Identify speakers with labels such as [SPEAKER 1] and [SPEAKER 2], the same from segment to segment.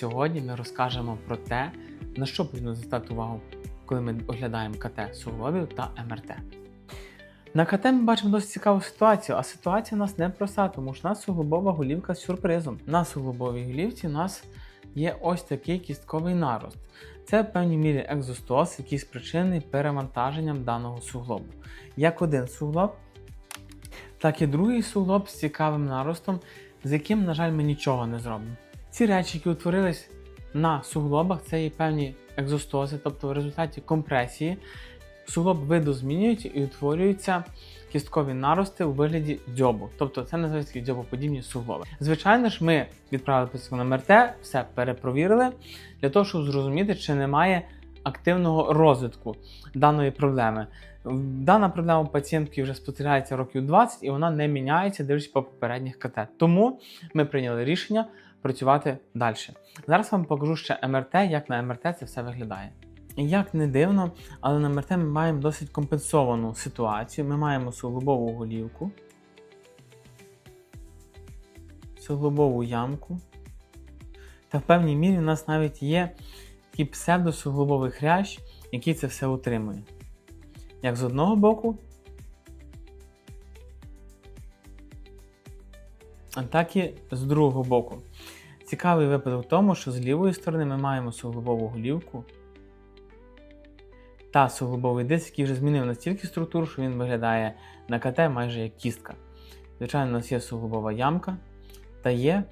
[SPEAKER 1] сьогодні ми розкажемо про те, на що потрібно звертати увагу, коли ми оглядаємо КТ суглобів та МРТ. На КТ ми бачимо досить цікаву ситуацію, а ситуація у нас непроста, тому що у нас суглобова голівка з сюрпризом. На суглобовій голівці у нас є ось такий кістковий нарост. Це в певній мірі екзостоз, який спричинений перевантаженням даного суглобу. Як один суглоб, так і другий суглоб з цікавим наростом, з яким, на жаль, ми нічого не зробимо. Ці речі, які утворились на суглобах, це є певні екзостози, тобто в результаті компресії суглоб видозмінюється і утворюються кісткові нарости у вигляді дзьобу. Тобто це називається дзьобоподібні суглоби. Звичайно ж, ми відправили пацієнтку на МРТ, все перепровірили для того, щоб зрозуміти, чи немає активного розвитку даної проблеми. Дана проблема у пацієнтки вже спостерігається років 20 і вона не міняється, дивлячись по попередніх КТ. Тому ми прийняли рішення працювати далі. Зараз вам покажу ще МРТ, як на МРТ це все виглядає. Як не дивно, але на МРТ ми маємо досить компенсовану ситуацію. Ми маємо суглобову голівку, суглобову ямку. Та в певній мірі у нас навіть є такий псевдосуглобовий хрящ, який це все утримує. Як з одного боку, так і з другого боку. Цікавий випадок в тому, що з лівої сторони ми маємо суглобову голівку та суглобовий диск, який вже змінив настільки структуру, що він виглядає на КТ майже як кістка. Звичайно, у нас є суглобова ямка та є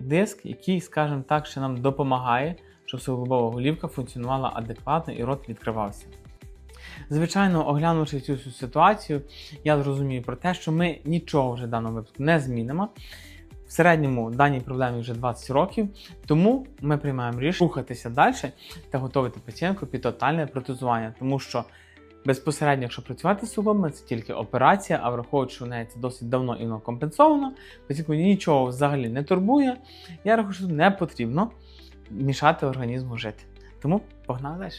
[SPEAKER 1] псевдодиск, який, скажімо так, ще нам допомагає, щоб суглобова голівка функціонувала адекватно і рот відкривався. Звичайно, оглянувши цю ситуацію, я зрозумію про те, що ми нічого вже в даному випадку не змінимо. В середньому даній проблемі вже 20 років, тому ми приймаємо рішення рухатися далі та готувати пацієнтку під тотальне протезування, тому що безпосередньо, якщо працювати з суглобами, це тільки операція, а враховуючи, що в неї це досить давно і воно компенсовано, пацієнтку нічого взагалі не турбує. Я рахую, що не потрібно мішати організму жити. Тому погнали далі.